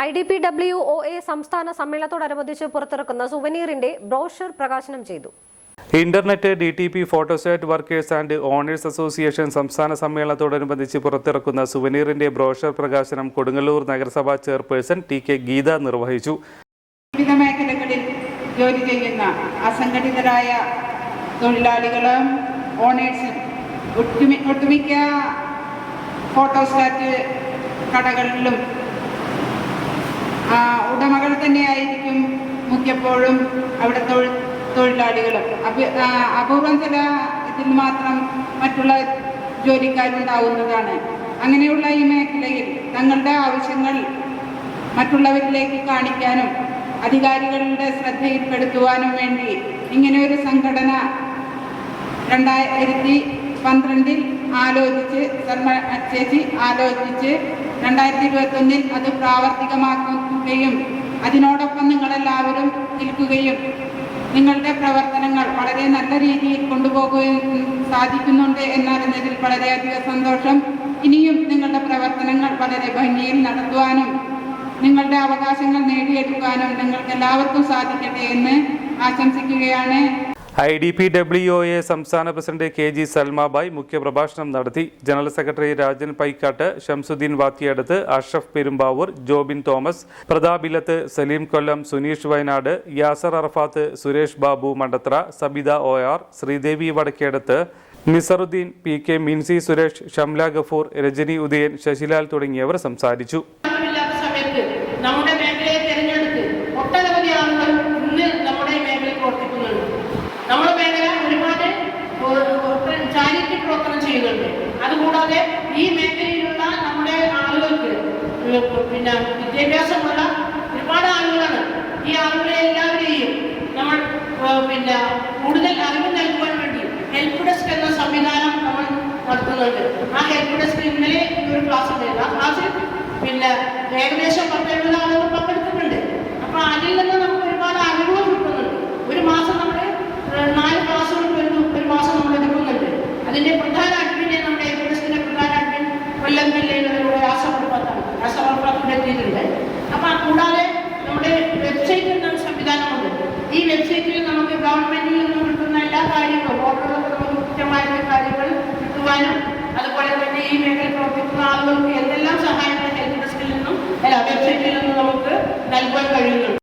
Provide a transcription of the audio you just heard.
I D P W O A സംസ്ഥാന സമ്മേളനത്തോടനുബന്ധിച്ച് പുറത്തിറക്കുന്ന സുവനീറിന്റെ ബ്രോഷർ പ്രകാശനം ചെയ്തു. Internet D T P photostat workers and owners association സംസ്ഥാന സമ്മേളനത്തോടനുബന്ധിച്ച് പുറത്തിറക്കുന്ന സുവനീറിന്റെ ബ്രോഷർ പ്രകാശനം കൊടുങ്ങല്ലൂർ നഗരസഭാ ചെയർപേഴ്സൺ ടി കെ ഗീത നിർവഹിച്ചു. വിവിധ മേഖലകളിൽ ജോലി ചെയ്യുന്ന അസംഘടിതരായ തൊഴിലാളികളും ഓണേഴ്സും ഒട്ടുമി ഒട്ടുമിക്ക ഫോട്ടോസ്റ്റാറ്റ് കടകളിലും ഉടമകൾ തന്നെയായിരിക്കും മിക്കപ്പോഴും അവിടെ ആ, അപൂർവം ചില ഇതിൽ മാത്രം മറ്റുള്ള ജോലിക്കാരുണ്ടാവുന്നതാണ്. അങ്ങനെയുള്ള ഈ മേഖലയിൽ തങ്ങളുടെ ആവശ്യങ്ങൾ മറ്റുള്ളവരിലേക്ക് കാണിക്കാനും അധികാരികളുടെ ശ്രദ്ധയിൽപ്പെടുത്തുവാനും വേണ്ടി ഇങ്ങനെ ഒരു സംഘടന രണ്ടായിരത്തി പന്ത്രണ്ടിൽ ആലോചിച്ച് ശർമ്മ ചേച്ചി ആലോചിച്ച് രണ്ടായിരത്തി ഇരുപത്തൊന്നിൽ അത് പ്രാവർത്തികമാക്കുകയും അതിനോടൊപ്പം നിങ്ങളെല്ലാവരും നിൽക്കുകയും നിങ്ങളുടെ പ്രവർത്തനങ്ങൾ വളരെ നല്ല രീതിയിൽ കൊണ്ടുപോകുകയും സാധിക്കുന്നുണ്ട് എന്നറിഞ്ഞതിൽ വളരെയധികം സന്തോഷം. ഇനിയും നിങ്ങളുടെ പ്രവർത്തനങ്ങൾ വളരെ ഭംഗിയിൽ നടത്തുവാനും നിങ്ങളുടെ അവകാശങ്ങൾ നേടിയെടുക്കാനും നിങ്ങൾക്ക് എല്ലാവർക്കും സാധിക്കട്ടെ എന്ന് ആശംസിക്കുകയാണ്. I D P W O A സംസ്ഥാന പ്രസിഡന്റ് കെ ജി സൽമാബായ് മുഖ്യപ്രഭാഷണം നടത്തി. General secretary Rajan Paikkatt Shamsuddin Vathiyadath Ashraf Perumbavoor Jobin Thomas Pratap Illath Saleem Kollam Suneesh Wayanad Yasar Arafat Suresh Babu Mandathra Sabitha O R Sreedevi Vadakkedath Nisaruddin P K Minsi Suresh Shamla Gafoor Rajani Udayan Sasilal തുടങ്ങിയവർ സംസാരിച്ചു. നമ്മുടെ ചെയ്യുന്നുണ്ട് അതുകൂടാതെ ഈ മേഖലയിലുള്ള നമ്മുടെ ആളുകൾക്ക് പിന്നെ വിദ്യാഭ്യാസമുള്ള ഒരുപാട് ആളുകളാണ്. ഈ ആളുകളെ എല്ലാവരെയും നമ്മൾ പിന്നെ കൂടുതൽ അറിവ് നൽകുവാൻ വേണ്ടി ഹെൽപ്പ് ഡെസ്ക് എന്ന സംവിധാനം നമ്മൾ നടത്തുന്നുണ്ട്. ആ ഹെൽപ്പ് ഡെസ്ക് ഇന്നലെ ഒരു ക്ലാസ് ഉണ്ടായിരുന്നു ആ ക്ലാസ്സിൽ പിന്നെ ഏകദേശം പത്തെഴുപത് കൂടാതെ നമ്മുടെ വെബ്സൈറ്റിൽ നിന്ന് സംവിധാനമുണ്ട്. ഈ വെബ്സൈറ്റിൽ നമുക്ക് ഗവൺമെന്റിൽ നിന്ന് കിട്ടുന്ന എല്ലാ കാര്യങ്ങളും ഓർഡറുകളൊക്കെ നമുക്ക് കൃത്യമായ കാര്യങ്ങൾ കിട്ടുവാനും അതുപോലെ തന്നെ ഈ മേഖലയിൽ പ്രവർത്തിക്കുന്ന ആളുകൾക്ക് എന്തെല്ലാം സഹായങ്ങൾ ഹെൽത്ത് ഡെസ്കിൽ നിന്നും അല്ല വെബ്സൈറ്റിൽ നിന്നും നമുക്ക് നൽകുവാൻ കഴിയുന്നുണ്ട്